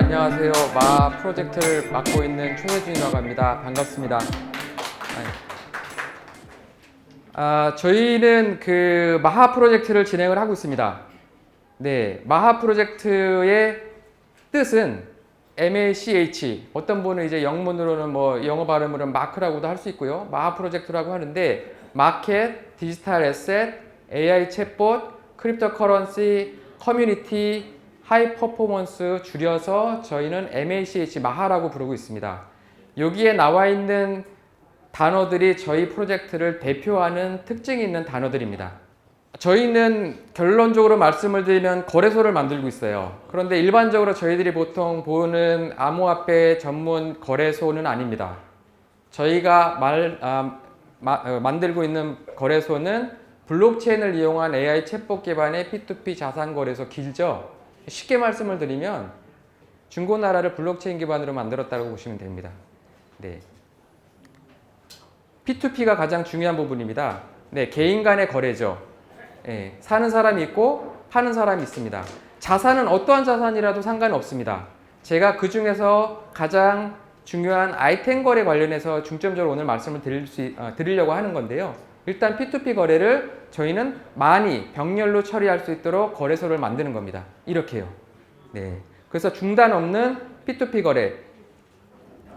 안녕하세요. 마 프로젝트를 맡고 있는 최혜준이라고 합니다. 반갑습니다. 아, 저희는 그 마하 프로젝트를 진행을 하고 있습니다. 네, 마하 프로젝트의 뜻은 MACH, 어떤 분은 이제 영문으로는 뭐 영어 발음으로는 마크라고도 할 수 있고요. 마하 프로젝트라고 하는데 마켓, 디지털 에셋, AI 챗봇, 크립토 커런시, 커뮤니티, 하이 퍼포먼스 줄여서 저희는 MACH 마하라고 부르고 있습니다. 여기에 나와 있는 단어들이 저희 프로젝트를 대표하는 특징이 있는 단어들입니다. 저희는 결론적으로 말씀을 드리면 거래소를 만들고 있어요. 그런데 일반적으로 저희들이 보통 보는 암호화폐 전문 거래소는 아닙니다. 저희가 말, 아, 마- 어, 만들고 있는 거래소는 블록체인을 이용한 AI 챗봇 기반의 P2P 자산 거래소 길죠. 쉽게 말씀을 드리면 중고나라를 블록체인 기반으로 만들었다고 보시면 됩니다. 네. P2P가 가장 중요한 부분입니다. 네, 개인 간의 거래죠. 예, 사는 사람이 있고 파는 사람이 있습니다. 자산은 어떠한 자산이라도 상관없습니다. 제가 그 중에서 가장 중요한 아이템 거래 관련해서 중점적으로 오늘 말씀을 드릴 수, 있- 어, 드리려고 하는 건데요. 일단 P2P 거래를 저희는 많이 병렬로 처리할 수 있도록 거래소를 만드는 겁니다. 이렇게요. 네. 그래서 중단 없는 P2P 거래.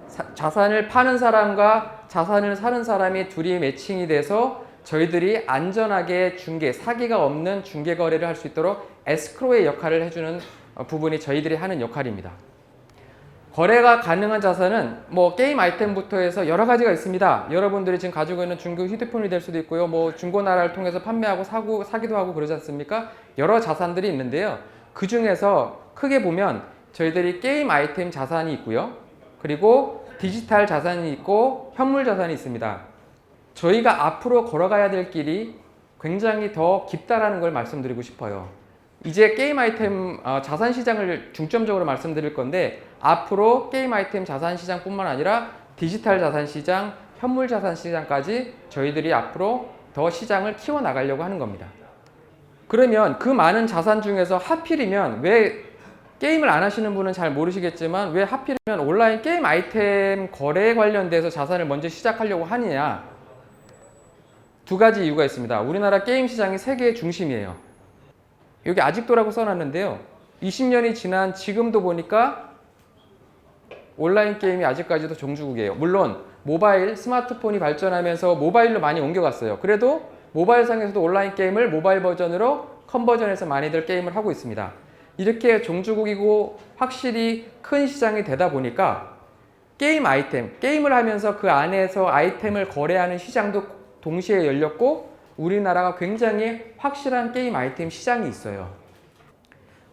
사- 자산을 파는 사람과 자산을 사는 사람이 둘이 매칭이 돼서 저희들이 안전하게 중개, 사기가 없는 중개 거래를 할 수 있도록 에스크로의 역할을 해주는 어, 부분이 저희들이 하는 역할입니다. 거래가 가능한 자산은 뭐 게임 아이템부터 해서 여러 가지가 있습니다. 여러분들이 지금 가지고 있는 중고 휴대폰이 될 수도 있고요. 뭐 중고나라를 통해서 판매하고 사고 사기도 하고 그러지 않습니까? 여러 자산들이 있는데요. 그 중에서 크게 보면 저희들이 게임 아이템 자산이 있고요. 그리고 디지털 자산이 있고 현물 자산이 있습니다. 저희가 앞으로 걸어가야 될 길이 굉장히 더 깊다라는 걸 말씀드리고 싶어요. 이제 게임 아이템 어, 자산 시장을 중점적으로 말씀드릴 건데 앞으로 게임 아이템 자산 시장뿐만 아니라 디지털 자산 시장, 현물 자산 시장까지 저희들이 앞으로 더 시장을 키워 나가려고 하는 겁니다. 그러면 그 많은 자산 중에서 하필이면 왜 게임을 안 하시는 분은 잘 모르시겠지만 왜 하필이면 온라인 게임 아이템 거래에 관련돼서 자산을 먼저 시작하려고 하느냐 두 가지 이유가 있습니다. 우리나라 게임 시장이 세계의 중심이에요. 여기 아직도라고 써놨는데요. 20년이 지난 지금도 보니까 온라인 게임이 아직까지도 종주국이에요. 물론 모바일, 스마트폰이 발전하면서 모바일로 많이 옮겨갔어요. 그래도 모바일 상에서도 온라인 게임을 모바일 버전으로 컨버전해서 많이들 게임을 하고 있습니다. 이렇게 종주국이고 확실히 큰 시장이 되다 보니까 게임 아이템, 게임을 하면서 그 안에서 아이템을 거래하는 시장도 동시에 열렸고 우리나라가 굉장히 확실한 게임 아이템 시장이 있어요.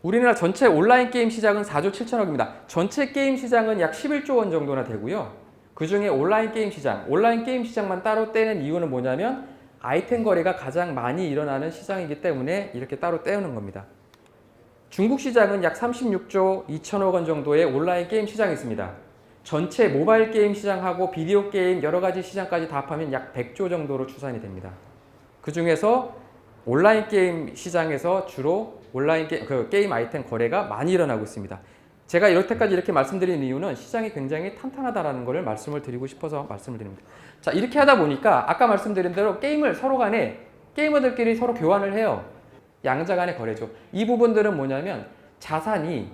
우리나라 전체 온라인 게임 시장은 4조 7천억입니다. 전체 게임 시장은 약 11조 원 정도나 되고요. 그 중에 온라인 게임 시장, 온라인 게임 시장만 따로 떼는 이유는 뭐냐면 아이템 거래가 가장 많이 일어나는 시장이기 때문에 이렇게 따로 떼우는 겁니다. 중국 시장은 약 36조 2천억 원 정도의 온라인 게임 시장이 있습니다. 전체 모바일 게임 시장하고 비디오 게임 여러 가지 시장까지 다 합하면 약 100조 정도로 추산이 됩니다. 그 중에서 온라인 게임 시장에서 주로 온라인 게, 그 게임 아이템 거래가 많이 일어나고 있습니다. 제가 이렇게까지 이렇게 말씀드리는 이유는 시장이 굉장히 탄탄하다라는 것을 말씀을 드리고 싶어서 말씀을 드립니다. 자 이렇게 하다 보니까 아까 말씀드린 대로 게임을 서로 간에 게이머들끼리 서로 교환을 해요. 양자 간의 거래죠. 이 부분들은 뭐냐면 자산이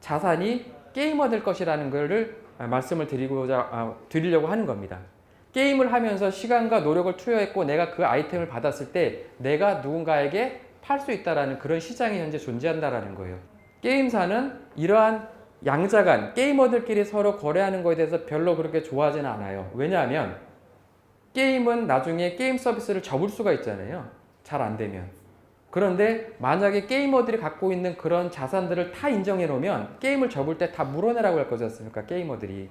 자산이 게이머들 것이라는 것을 말씀을 드리고자 아, 드리려고 하는 겁니다. 게임을 하면서 시간과 노력을 투여했고 내가 그 아이템을 받았을 때 내가 누군가에게 팔 수 있다라는 그런 시장이 현재 존재한다라는 거예요. 게임사는 이러한 양자 간 게이머들끼리 서로 거래하는 것에 대해서 별로 그렇게 좋아하지는 않아요. 왜냐하면 게임은 나중에 게임 서비스를 접을 수가 있잖아요. 잘 안 되면. 그런데 만약에 게이머들이 갖고 있는 그런 자산들을 다 인정해 놓으면 게임을 접을 때 다 물어내라고 할 거지 않습니까? 게이머들이.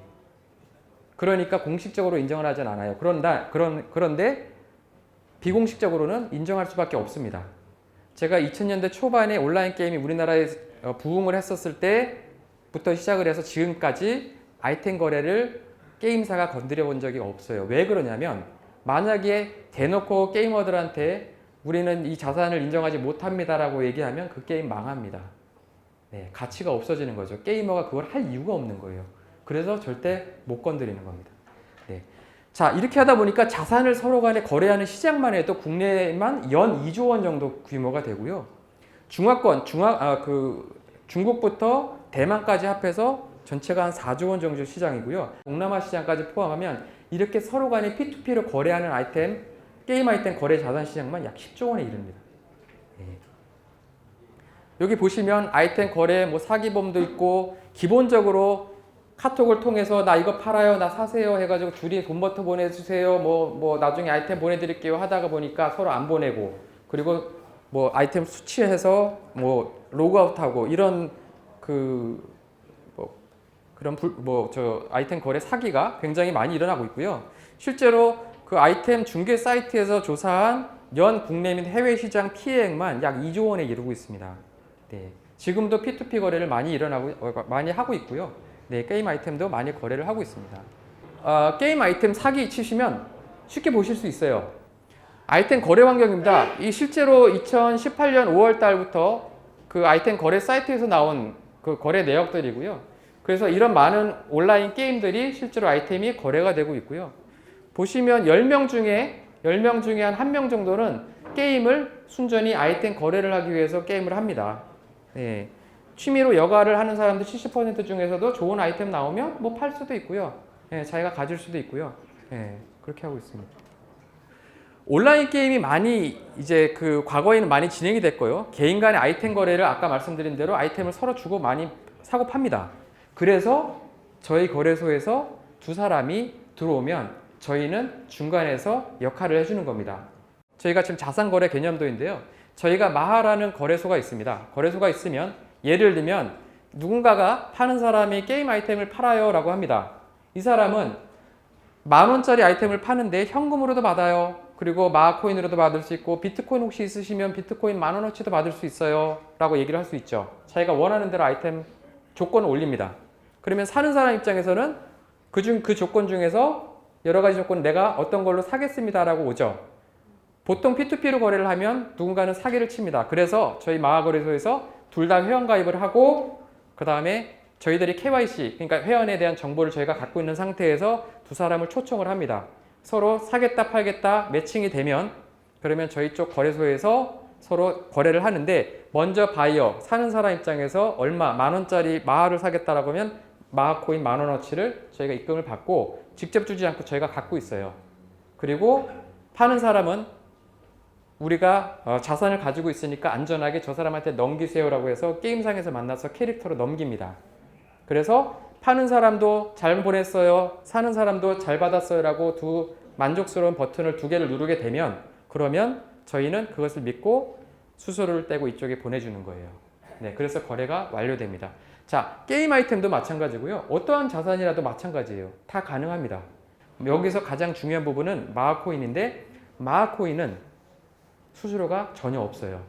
그러니까 공식적으로 인정을 하진 않아요. 그런다, 그런, 그런데 비공식적으로는 인정할 수밖에 없습니다. 제가 2000년대 초반에 온라인 게임이 우리나라에 어, 부흥을 했었을 때부터 시작을 해서 지금까지 아이템 거래를 게임사가 건드려 본 적이 없어요. 왜 그러냐면 만약에 대놓고 게이머들한테 우리는 이 자산을 인정하지 못합니다라고 얘기하면 그 게임 망합니다. 네, 가치가 없어지는 거죠. 게이머가 그걸 할 이유가 없는 거예요. 그래서 절대 못 건드리는 겁니다. 네. 자, 이렇게 하다 보니까 자산을 서로 간에 거래하는 시장만 해도 국내만 연 2조 원 정도 규모가 되고요. 중화권, 중화, 아, 그, 중국부터 대만까지 합해서 전체가 한 4조 원 정도 시장이고요. 동남아 시장까지 포함하면 이렇게 서로 간에 P2P로 거래하는 아이템, 게임 아이템 거래 자산 시장만 약 10조 원에 이릅니다. 예. 여기 보시면 아이템 거래 뭐 사기범도 있고 기본적으로 카톡을 통해서 나 이거 팔아요, 나 사세요 해가지고 둘이 돈버터 보내주세요, 뭐, 뭐 나중에 아이템 보내드릴게요 하다가 보니까 서로 안 보내고 그리고 뭐 아이템 수치해서 뭐 로그아웃하고 이런 그 뭐 그런 뭐 저 아이템 거래 사기가 굉장히 많이 일어나고 있고요. 실제로 그 아이템 중개 사이트에서 조사한 연 국내 및 해외 시장 피해액만 약 2조 원에 이르고 있습니다. 네. 지금도 P2P 거래를 많이 일어나고 어, 많이 하고 있고요. 네, 게임 아이템도 많이 거래를 하고 있습니다. 어, 게임 아이템 사기 치시면 쉽게 보실 수 있어요. 아이템 거래 환경입니다. 이 실제로 2018년 5월 달부터 그 아이템 거래 사이트에서 나온 그 거래 내역들이고요. 그래서 이런 많은 온라인 게임들이 실제로 아이템이 거래가 되고 있고요. 보시면 10명 중에 10명 중에 한 1명 정도는 게임을 순전히 아이템 거래를 하기 위해서 게임을 합니다. 네. 취미로 여가를 하는 사람들 70% 중에서도 좋은 아이템 나오면 뭐 팔 수도 있고요. 예, 자기가 가질 수도 있고요. 예, 그렇게 하고 있습니다. 온라인 게임이 많이 이제 그 과거에는 많이 진행이 됐고요. 개인 간의 아이템 거래를 아까 말씀드린 대로 아이템을 서로 주고 많이 사고 팝니다. 그래서 저희 거래소에서 두 사람이 들어오면 저희는 중간에서 역할을 해주는 겁니다. 저희가 지금 자산거래 개념도인데요. 저희가 마하라는 거래소가 있습니다. 거래소가 있으면 예를 들면 누군가가 파는 사람이 게임 아이템을 팔아요 라고 합니다. 이 사람은 만 원짜리 아이템을 파는데 현금으로도 받아요. 그리고 마코인으로도 받을 수 있고 비트코인 혹시 있으시면 비트코인 만 원어치도 받을 수 있어요. 라고 얘기를 할 수 있죠. 자기가 원하는 대로 아이템 조건을 올립니다. 그러면 사는 사람 입장에서는 그중 그 조건 중에서 여러 가지 조건 내가 어떤 걸로 사겠습니다라고 오죠. 보통 P2P로 거래를 하면 누군가는 사기를 칩니다. 그래서 저희 마하거래소에서 둘 다 회원 가입을 하고 그 다음에 저희들이 KYC 그러니까 회원에 대한 정보를 저희가 갖고 있는 상태에서 두 사람을 초청을 합니다. 서로 사겠다 팔겠다 매칭이 되면 그러면 저희 쪽 거래소에서 서로 거래를 하는데 먼저 바이어 사는 사람 입장에서 얼마 만 원짜리 마하를 사겠다라고 하면 마하 코인 만 원어치를 저희가 입금을 받고 직접 주지 않고 저희가 갖고 있어요. 그리고 파는 사람은 우리가 어, 자산을 가지고 있으니까 안전하게 저 사람한테 넘기세요라고 해서 게임상에서 만나서 캐릭터로 넘깁니다. 그래서 파는 사람도 잘 보냈어요, 사는 사람도 잘 받았어요라고 두 만족스러운 버튼을 두 개를 누르게 되면 그러면 저희는 그것을 믿고 수수료를 떼고 이쪽에 보내주는 거예요. 네, 그래서 거래가 완료됩니다. 자, 게임 아이템도 마찬가지고요. 어떠한 자산이라도 마찬가지예요. 다 가능합니다. 여기서 가장 중요한 부분은 마하코인인데 마하코인은 수수료가 전혀 없어요.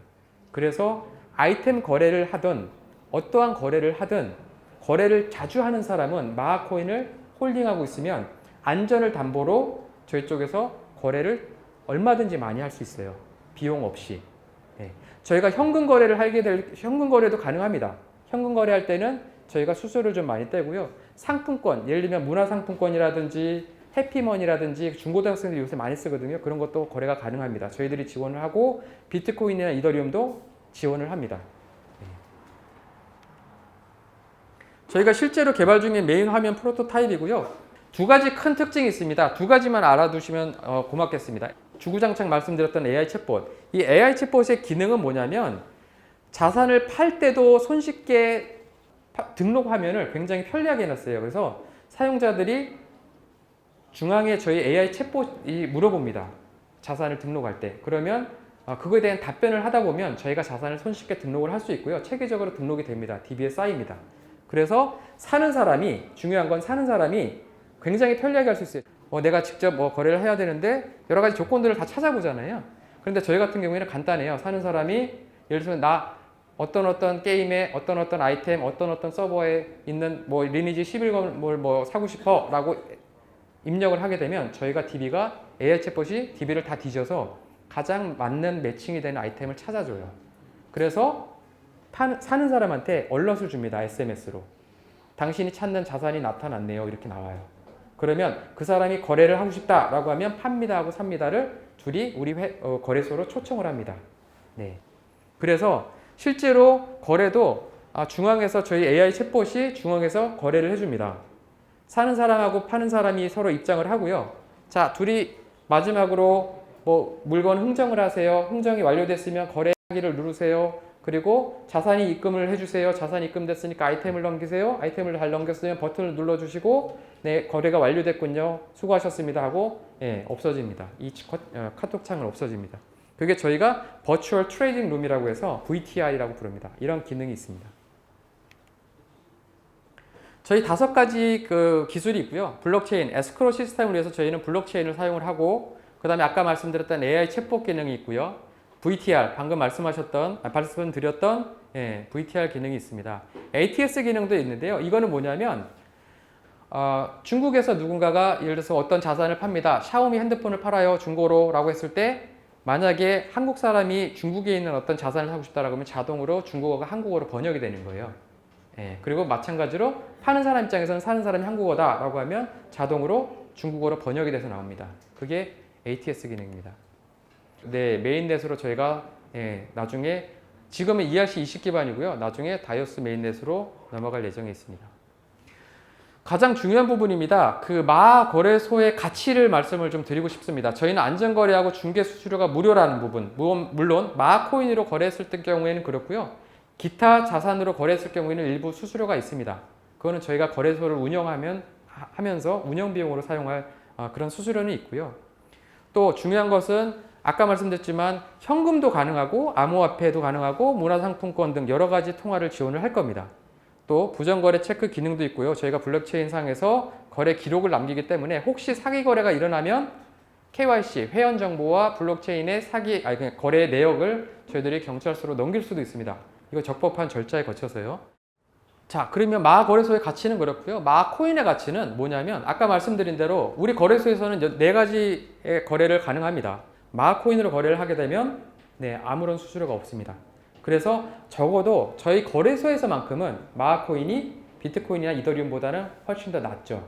그래서 아이템 거래를 하든 어떠한 거래를 하든 거래를 자주 하는 사람은 마하코인을 홀딩하고 있으면 안전을 담보로 저희 쪽에서 거래를 얼마든지 많이 할 수 있어요. 비용 없이. 네. 저희가 현금 거래를 하게 될 현금 거래도 가능합니다. 현금 거래할 때는 저희가 수수료를 좀 많이 떼고요. 상품권, 예를 들면 문화상품권이라든지 해피머니라든지 중고등학생들이 요새 많이 쓰거든요. 그런 것도 거래가 가능합니다. 저희들이 지원을 하고 비트코인이나 이더리움도 지원을 합니다. 네. 저희가 실제로 개발 중인 메인 화면 프로토타입이고요. 두 가지 큰 특징이 있습니다. 두 가지만 알아두시면 어, 고맙겠습니다. 주구장창 말씀드렸던 AI 챗봇. 이 AI 챗봇의 기능은 뭐냐면 자산을 팔 때도 손쉽게 파- 등록 화면을 굉장히 편리하게 해놨어요. 그래서 사용자들이 중앙에 저희 AI 챗봇이 물어봅니다. 자산을 등록할 때. 그러면 어, 그거에 대한 답변을 하다 보면 저희가 자산을 손쉽게 등록을 할 수 있고요. 체계적으로 등록이 됩니다. DB에 쌓입니다. 그래서 사는 사람이 중요한 건 사는 사람이 굉장히 편리하게 할 수 있어요. 어, 내가 직접 뭐 거래를 해야 되는데 여러 가지 조건들을 다 찾아보잖아요. 그런데 저희 같은 경우에는 간단해요. 사는 사람이 예를 들면 나 어떤 어떤 게임에 어떤 어떤 아이템 어떤 어떤 서버에 있는 뭐 리니지 11권을 뭐 사고 싶어라고 입력을 하게 되면 저희가 DB가 AI 챗봇이 DB를 다 뒤져서 가장 맞는 매칭이 되는 아이템을 찾아줘요. 그래서 파, 사는 사람한테 얼럿을 줍니다. SMS로. 당신이 찾는 자산이 나타났네요. 이렇게 나와요. 그러면 그 사람이 거래를 하고 싶다라고 하면 팝니다 하고 삽니다를 둘이 우리 회- 어, 거래소로 초청을 합니다. 네. 그래서 실제로 거래도 아, 중앙에서 저희 AI 챗봇이 중앙에서 거래를 해줍니다. 사는 사람하고 파는 사람이 서로 입장을 하고요. 자, 둘이 마지막으로 뭐 물건 흥정을 하세요. 흥정이 완료됐으면 거래하기를 누르세요. 그리고 자산이 입금을 해주세요. 자산이 입금됐으니까 아이템을 넘기세요. 아이템을 잘 넘겼으면 버튼을 눌러주시고 네 거래가 완료됐군요. 수고하셨습니다 하고 예, 없어집니다. 이 어, 카톡 창은 없어집니다. 그게 저희가 버추얼 트레이딩 룸이라고 해서 VTI라고 부릅니다. 이런 기능이 있습니다. 저희 다섯 가지 그 기술이 있고요. 블록체인, 에스크로 시스템을 위해서 저희는 블록체인을 사용을 하고, 그 다음에 아까 말씀드렸던 AI 챗봇 기능이 있고요. VTR, 방금 말씀하셨던, 아, 말씀드렸던 예, VTR 기능이 있습니다. ATS 기능도 있는데요. 이거는 뭐냐면, 어, 중국에서 누군가가 예를 들어서 어떤 자산을 팝니다. 샤오미 핸드폰을 팔아요. 중고로 라고 했을 때, 만약에 한국 사람이 중국에 있는 어떤 자산을 사고 싶다라고 하면 자동으로 중국어가 한국어로 번역이 되는 거예요. 예, 그리고 마찬가지로 파는 사람 입장에서는 사는 사람이 한국어다라고 하면 자동으로 중국어로 번역이 돼서 나옵니다. 그게 ATS 기능입니다. 네, 메인넷으로 저희가 예, 나중에 지금은 ERC 20 기반이고요. 나중에 다이오스 메인넷으로 넘어갈 예정에 있습니다. 가장 중요한 부분입니다. 그 마 거래소의 가치를 말씀을 좀 드리고 싶습니다. 저희는 안전거래하고 중개 수수료가 무료라는 부분, 무- 물론 마 코인으로 거래했을 때 경우에는 그렇고요. 기타 자산으로 거래했을 경우에는 일부 수수료가 있습니다. 그거는 저희가 거래소를 운영하면 하- 하면서 운영 비용으로 사용할 아, 그런 수수료는 있고요. 또 중요한 것은 아까 말씀드렸지만 현금도 가능하고 암호화폐도 가능하고 문화상품권 등 여러 가지 통화를 지원을 할 겁니다. 또 부정거래 체크 기능도 있고요. 저희가 블록체인 상에서 거래 기록을 남기기 때문에 혹시 사기 거래가 일어나면 KYC 회원 정보와 블록체인의 사기 아니 그냥 거래 내역을 저희들이 경찰서로 넘길 수도 있습니다. 이거 적법한 절차에 거쳐서요. 자, 그러면 마 거래소의 가치는 그렇고요. 마 코인의 가치는 뭐냐면 아까 말씀드린 대로 우리 거래소에서는 여- 네 가지의 거래를 가능합니다. 마 코인으로 거래를 하게 되면 네, 아무런 수수료가 없습니다. 그래서 적어도 저희 거래소에서만큼은 마 코인이 비트코인이나 이더리움보다는 훨씬 더 낫죠.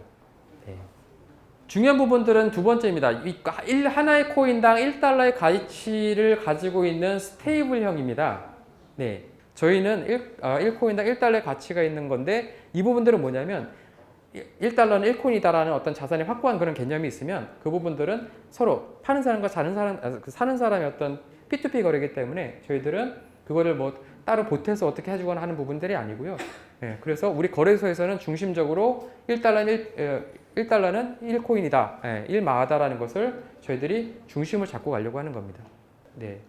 네. 중요한 부분들은 두 번째입니다. 일- 하나의 코인당 1달러의 가치를 가지고 있는 스테이블형입니다. 네. 저희는 1, 아, 1코인당 1달러의 가치가 있는 건데 이 부분들은 뭐냐면 1달러는 1코인이다라는 어떤 자산이 확고한 그런 개념이 있으면 그 부분들은 서로 파는 사람과 사는 사람, 아, 그 사는 사람의 어떤 P2P 거래이기 때문에 저희들은 그거를 뭐 따로 보태서 어떻게 해주거나 하는 부분들이 아니고요. 예, 그래서 우리 거래소에서는 중심적으로 1달러는 1, 에, 1달러는 1코인이다, 예, 1마하다라는 것을 저희들이 중심을 잡고 가려고 하는 겁니다. 네.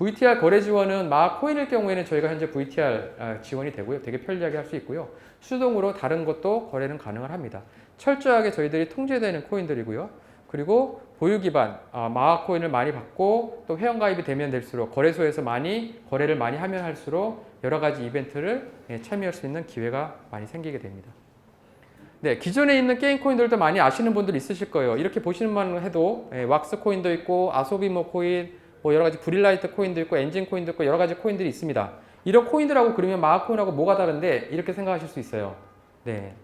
VTR 거래 지원은 마 코인일 경우에는 저희가 현재 VTR 아, 지원이 되고요. 되게 편리하게 할 수 있고요. 수동으로 다른 것도 거래는 가능을 합니다. 철저하게 저희들이 통제되는 코인들이고요. 그리고 보유 기반 아, 마화 코인을 많이 받고 또 회원 가입이 되면 될수록 거래소에서 많이 거래를 많이 하면 할수록 여러 가지 이벤트를 예, 참여할 수 있는 기회가 많이 생기게 됩니다. 네, 기존에 있는 게임 코인들도 많이 아시는 분들 있으실 거예요. 이렇게 보시는 해도 예, 왁스 코인도 있고 아소비모 코인, 뭐 여러 가지 브릴라이트 코인도 있고 엔진 코인도 있고 여러 가지 코인들이 있습니다. 이런 코인들하고 그러면 마하 코인하고 뭐가 다른데 이렇게 생각하실 수 있어요. 네.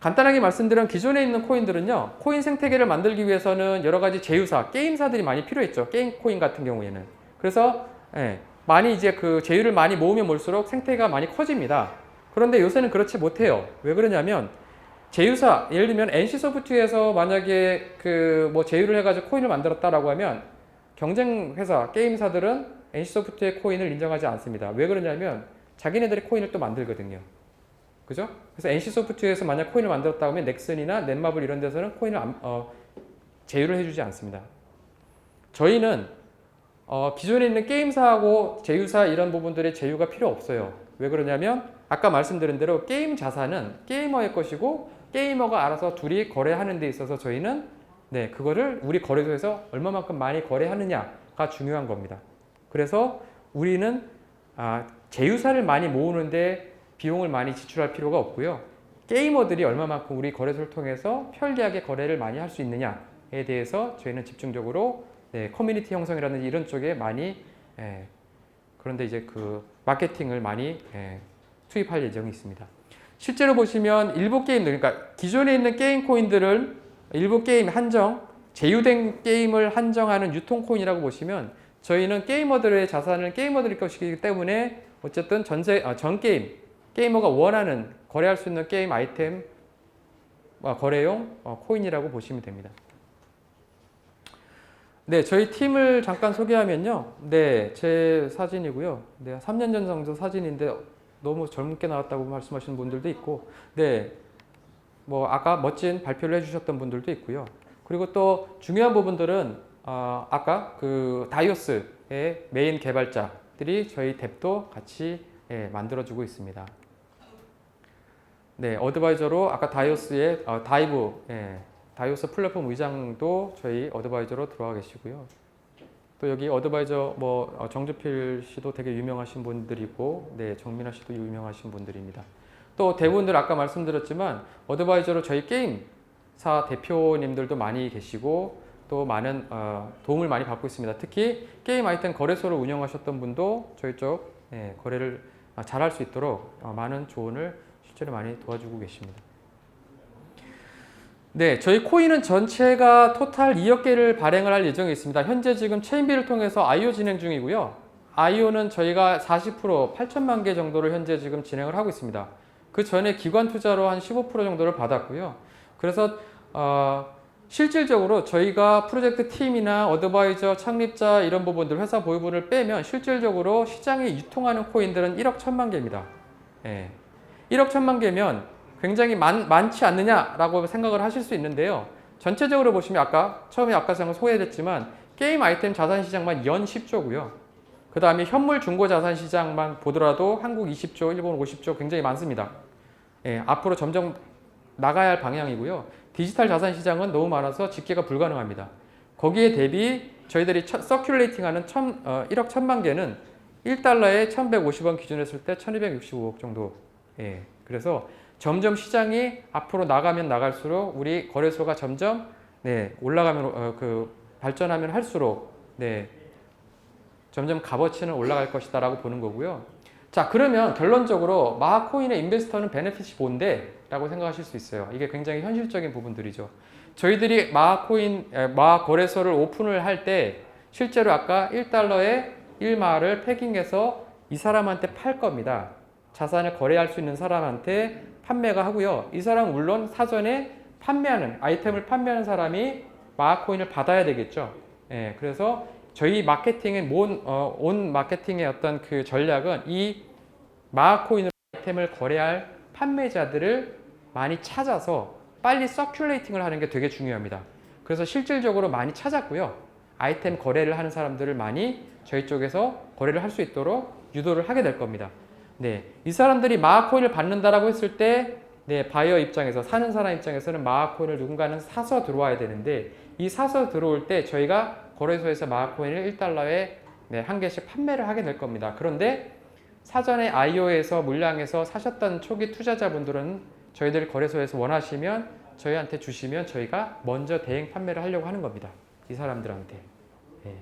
간단하게 말씀드리면 기존에 있는 코인들은요, 코인 생태계를 만들기 위해서는 여러 가지 제휴사, 게임사들이 많이 필요했죠. 게임 코인 같은 경우에는. 그래서 예, 많이 이제 그 제휴를 많이 모으면 몰수록 생태계가 많이 커집니다. 그런데 요새는 그렇지 못해요. 왜 그러냐면 제휴사, 예를 들면 NC 소프트에서 만약에 그 뭐 제휴를 해가지고 코인을 만들었다라고 하면 경쟁 회사, 게임사들은 NC 소프트의 코인을 인정하지 않습니다. 왜 그러냐면 자기네들이 코인을 또 만들거든요. 그죠? 그래서 NC 소프트에서 만약 코인을 만들었다 하면 넥슨이나 넷마블 이런 데서는 코인을 안- 어, 제휴를 해주지 않습니다. 저희는 어, 기존에 있는 게임사하고 제휴사 이런 부분들의 제휴가 필요 없어요. 왜 그러냐면 아까 말씀드린 대로 게임 자산은 게이머의 것이고 게이머가 알아서 둘이 거래하는 데 있어서 저희는 네 그거를 우리 거래소에서 얼마만큼 많이 거래하느냐가 중요한 겁니다. 그래서 우리는 아, 제휴사를 많이 모으는데 비용을 많이 지출할 필요가 없고요. 게이머들이 얼마만큼 우리 거래소를 통해서 편리하게 거래를 많이 할 수 있느냐에 대해서 저희는 집중적으로 네, 커뮤니티 형성이라든지 이런 쪽에 많이 예, 그 그런데 이제 그 마케팅을 많이 예, 투입할 예정이 있습니다. 실제로 보시면 일부 게임들, 그러니까 기존에 있는 게임 코인들을 일부 게임 한정, 제휴된 게임을 한정하는 유통 코인이라고 보시면 저희는 게이머들의 자산을 게이머들이 것이기 때문에 어쨌든 전세, 아, 전 게임, 게이머가 원하는 거래할 수 있는 게임 아이템 어, 거래용 어, 코인이라고 보시면 됩니다. 네, 저희 팀을 잠깐 소개하면요. 네, 제 사진이고요. 네, 3년 전 정도 사진인데 너무 젊게 나왔다고 말씀하시는 분들도 있고, 네, 뭐 아까 멋진 발표를 해주셨던 분들도 있고요. 그리고 또 중요한 부분들은 어, 아까 그 다이오스의 메인 개발자들이 저희 탭도 같이 예, 만들어주고 있습니다. 네, 어드바이저로 아까 다이오스의 어, 다이브 예, 다이오스 플랫폼 의장도 저희 어드바이저로 들어와 계시고요. 또 여기 어드바이저 뭐 어, 정주필 씨도 되게 유명하신 분들이고, 네 정민아 씨도 유명하신 분들입니다. 또 대부분들 아까 말씀드렸지만 어드바이저로 저희 게임사 대표님들도 많이 계시고 또 많은 어, 도움을 많이 받고 있습니다. 특히 게임 아이템 거래소를 운영하셨던 분도 저희 쪽 예, 거래를 아, 잘할 수 있도록 어, 많은 조언을 실제로 많이 도와주고 계십니다. 네, 저희 코인은 전체가 토탈 2억 개를 발행을 할 예정에 있습니다. 현재 지금 체인비를 통해서 IO 진행 중이고요. IO는 저희가 40% 8천만 개 정도를 현재 지금 진행을 하고 있습니다. 그 전에 기관 투자로 한 15% 정도를 받았고요. 그래서 어, 실질적으로 저희가 프로젝트 팀이나 어드바이저 창립자 이런 부분들 회사 보유분을 빼면 실질적으로 시장에 유통하는 코인들은 1억 1천만 개입니다. 예. 1억 1천만 개면 굉장히 많, 많지 않느냐라고 생각을 하실 수 있는데요. 전체적으로 보시면 아까 처음에 아까 제가 소개했지만 게임 아이템 자산 시장만 연 10조고요. 그 다음에 현물 중고 자산 시장만 보더라도 한국 20조, 일본 50조 굉장히 많습니다. 예, 앞으로 점점 나가야 할 방향이고요. 디지털 자산 시장은 너무 많아서 집계가 불가능합니다. 거기에 대비 저희들이 서큘레이팅하는 천, 어, 1억 1천만 개는 1달러에 1,150원 기준 했을 때 1,265억 정도. 예, 그래서 점점 시장이 앞으로 나가면 나갈수록 우리 거래소가 점점 네, 올라가면 어, 그 발전하면 할수록 네, 점점 값어치는 올라갈 것이다라고 보는 거고요. 자, 그러면 결론적으로 마하코인의 인베스터는 베네핏이 뭔데? 라고 생각하실 수 있어요. 이게 굉장히 현실적인 부분들이죠. 저희들이 마하코인, 에, 마하 거래소를 오픈을 할 때 실제로 아까 1달러에 1마를 패킹해서 이 사람한테 팔 겁니다. 자산을 거래할 수 있는 사람한테 판매가 하고요. 이 사람은 물론 사전에 판매하는, 아이템을 판매하는 사람이 마하코인을 받아야 되겠죠. 예, 그래서 저희 마케팅의 온, 어, 온 마케팅의 어떤 그 전략은 이 마하코인으로 아이템을 거래할 판매자들을 많이 찾아서 빨리 서큘레이팅을 하는 게 되게 중요합니다. 그래서 실질적으로 많이 찾았고요. 아이템 거래를 하는 사람들을 많이 저희 쪽에서 거래를 할 수 있도록 유도를 하게 될 겁니다. 네, 이 사람들이 마하코인을 받는다라고 했을 때, 네, 바이어 입장에서 사는 사람 입장에서는 마하코인을 누군가는 사서 들어와야 되는데 이 사서 들어올 때 저희가 거래소에서 마하코인을 1달러에 네, 한 개씩 판매를 하게 될 겁니다. 그런데 사전에 IO에서 물량에서 사셨던 초기 투자자분들은 저희들 거래소에서 원하시면 저희한테 주시면 저희가 먼저 대행 판매를 하려고 하는 겁니다. 이 사람들한테. 예.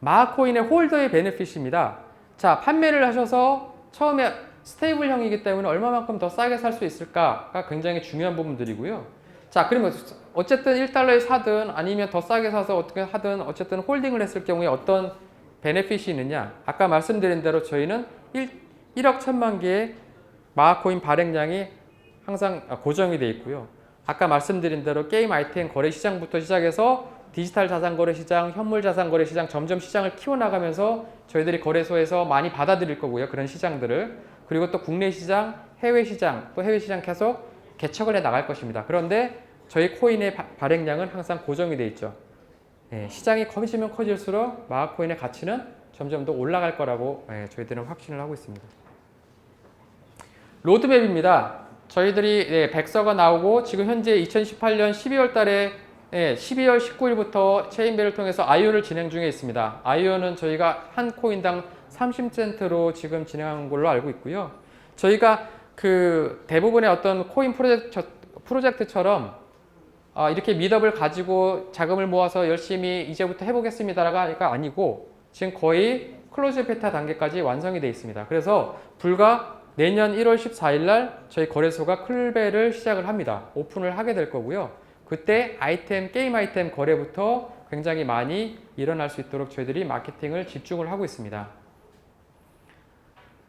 마하코인의 홀더의 베네핏입니다. 자, 판매를 하셔서 처음에 스테이블형이기 때문에 얼마만큼 더 싸게 살 수 있을까가 굉장히 중요한 부분들이고요. 자, 그러면 어쨌든 1달러에 사든 아니면 더 싸게 사서 어떻게 하든 어쨌든 홀딩을 했을 경우에 어떤 베네핏이 있느냐? 아까 말씀드린 대로 저희는 1, 1억 1천만 개의 마하코인 발행량이 항상 고정이 되어 있고요. 아까 말씀드린 대로 게임 아이템 거래 시장부터 시작해서 디지털 자산 거래 시장, 현물 자산 거래 시장 점점 시장을 키워나가면서 저희들이 거래소에서 많이 받아들일 거고요. 그런 시장들을. 그리고 또 국내 시장, 해외 시장, 또 해외 시장 계속 개척을 해 나갈 것입니다. 그런데 저희 코인의 바, 발행량은 항상 고정이 되어 있죠. 예, 시장이 커지면 커질수록 마하코인의 가치는 점점 더 올라갈 거라고 예, 저희들은 확신을 하고 있습니다. 로드맵입니다. 저희들이 예, 백서가 나오고 지금 현재 2018년 12월 달에 예, 12월 19일부터 체인베를 통해서 IO를 진행 중에 있습니다. IO는 저희가 한 코인당 30센트로 지금 진행한 걸로 알고 있고요. 저희가 그 대부분의 어떤 코인 프로젝트, 프로젝트처럼 아, 이렇게 미덕을 가지고 자금을 모아서 열심히 이제부터 해보겠습니다가 아니고 지금 거의 클로즈 베타 단계까지 완성이 되어 있습니다. 그래서 불과 내년 1월 14일 날 저희 거래소가 클베를 시작을 합니다. 오픈을 하게 될 거고요. 그때 아이템, 게임 아이템 거래부터 굉장히 많이 일어날 수 있도록 저희들이 마케팅을 집중을 하고 있습니다.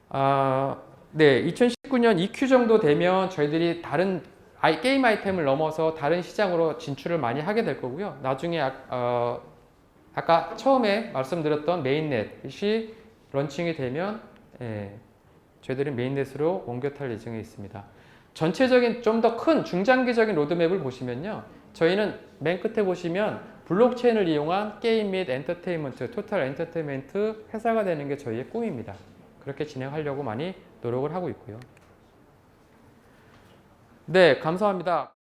아, 네, 2019년 EQ 정도 되면 저희들이 다른 아이, 게임 아이템을 넘어서 다른 시장으로 진출을 많이 하게 될 거고요. 나중에 아, 어, 아까 처음에 말씀드렸던 메인넷이 런칭이 되면 예, 저희들은 메인넷으로 옮겨 탈 예정에 있습니다. 전체적인 좀 더 큰 중장기적인 로드맵을 보시면요. 저희는 맨 끝에 보시면 블록체인을 이용한 게임 및 엔터테인먼트, 토탈 엔터테인먼트 회사가 되는 게 저희의 꿈입니다. 그렇게 진행하려고 많이 노력을 하고 있고요. 네, 감사합니다.